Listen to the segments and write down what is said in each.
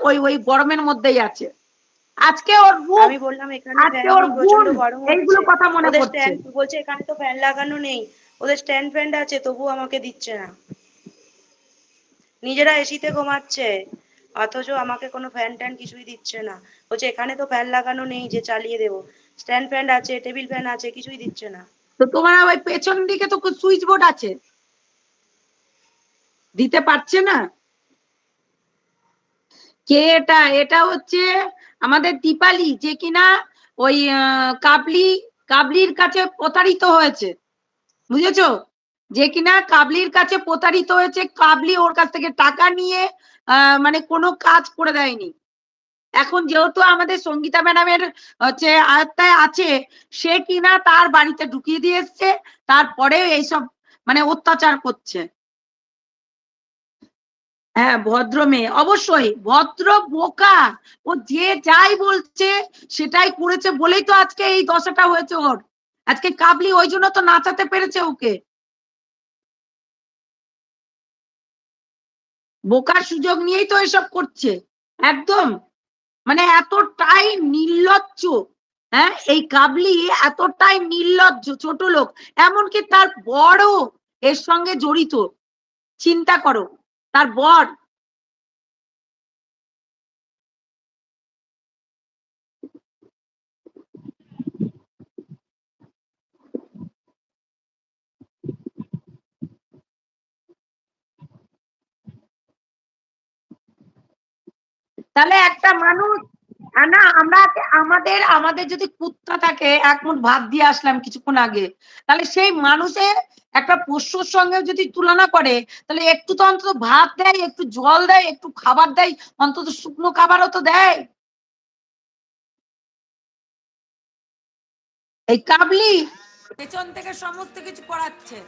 ওই ওই গরমের মধ্যেই আছে। আজকে ওর রূপ আমি বললাম এখানে আজকে ওর গুণ, এইগুলো কথা মনে পড়ছে। বলছে এখানে তো ফ্যান লাগানো নেই। ওদের স্ট্যান্ড ফ্যান আছে তবুও আমাকে দিচ্ছে না। নিজেরা এসিতে ঘুমাচ্ছে অথচ আমাকে কোনো ফ্যান ট্যান কিছুই দিচ্ছে না। বলছে এখানে তো ফ্যান লাগানো নেই যে চালিয়ে দেবো। স্ট্যান্ড ফ্যান আছে টেবিল ফ্যান আছে কিছুই দিচ্ছে না। তো তোমার ওই পেছন দিকে তো সুইচ বোর্ড আছে। দিতে পারছে না। কে এটা? এটা হচ্ছে আমাদের দীপালি, যে কিনা ওই কাবলি, কাবলির কাছে প্রতারিত হয়েছে। বুঝেছ? যে কিনা কাবলির কাছে প্রতারিত হয়েছে, কাবলি ওর কাছ থেকে টাকা নিয়ে মানে কোনো কাজ করে দেয়নি। এখন যেহেতু আমাদের সঙ্গীতা ম্যাডামের হচ্ছে আয়ত্তায় আছে, সে কিনা তার বাড়িতে ঢুকিয়ে দিয়ে এসছে তারপরে এইসব মানে অত্যাচার করছে। হ্যাঁ ভদ্র মেয়ে। অবশ্যই, ভদ্র, বোকা। ও যে যাই বলছে, সেটাই করেছে বলেই তো আজকে এই দশাটা হয়েছে ওর। আজকে কাবলি ওই জন্য তো নাচাতে পেরেছে ওকে। বোকার সুযোগ নিয়েই তো এসব করছে। একদম। মানে এতটাই নির্লজ্জ। হ্যাঁ এই কাবলি এতটাই নির্লজ্জ ছোট লোক। এমনকি তার বড় এর সঙ্গে জড়িত। চিন্তা করো। তার বর। তাহলে একটা মানুষ না, আমরা আমাদের আমাদের যদি কুত্তা থাকে, এক মুঠ ভাত দিয়ে আসলাম কিছুক্ষণ আগে, তাহলে সেই মানুষের একটা পোষ্যর সঙ্গে যদি তুলনা করে, তাহলে একটু তো অন্তত ভাত দেয়, একটু জল দেয়, একটু খাবার দেয়, অন্তত শুকনো খাবারও তো দেয়। এই কাবলি। পেছন থেকে সমস্ত কিছু করাচ্ছে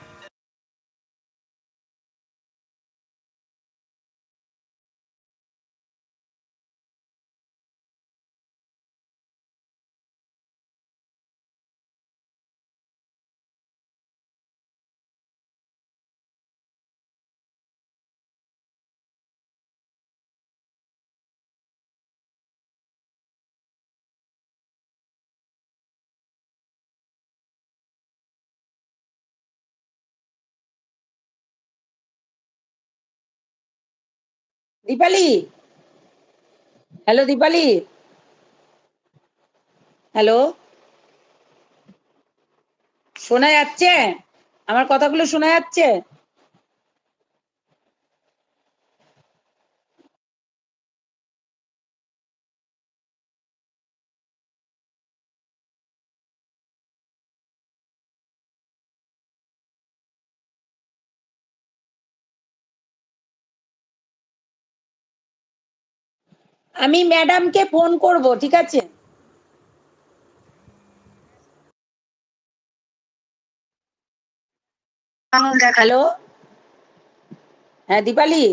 দীপালি? হ্যালো দীপালি? হ্যালো? শোনা যাচ্ছে? আমার কথাগুলো শোনা যাচ্ছে? আমি ম্যাডামকে ফোন করব, ঠিক আছে? হ্যালো? হ্যাঁ দীপালি?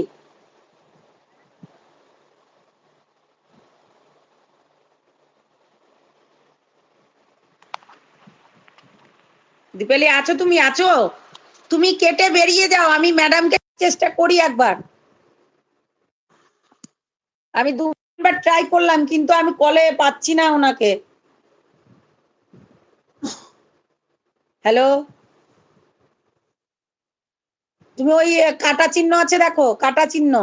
দীপালি, আছো তুমি? আছো? তুমি কেটে বেরিয়ে যাও, আমি ম্যাডামকে চেষ্টা করি একবার। আমি দুবার ট্রাই করলাম, কিন্তু আমি কলে পাচ্ছি না ওনাকে। হ্যালো তুমি ওই কাটা চিহ্ন আছে দেখো, কাটা চিহ্ন।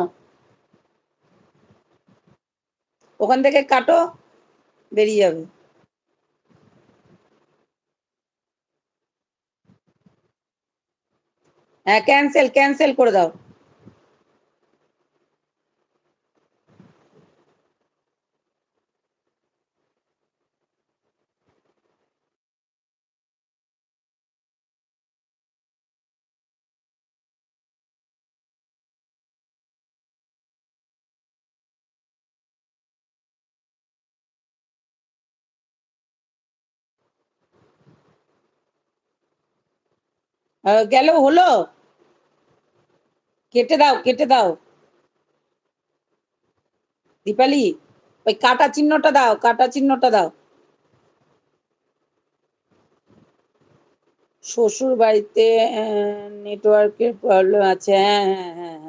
ওখান থেকে কাটো, বেরিয়ে যাবে। হ্যাঁ ক্যান্সেল ক্যান্সেল করে দাও। গেল, হলো? কেটে দাও কেটে দাও। দীপালি, ওই কাটা চিহ্নটা দাও, কাটা চিহ্নটা দাও। শ্বশুর বাড়িতে নেটওয়ার্কের প্রবলেম আছে হ্যাঁ হ্যাঁ হ্যাঁ হ্যাঁ।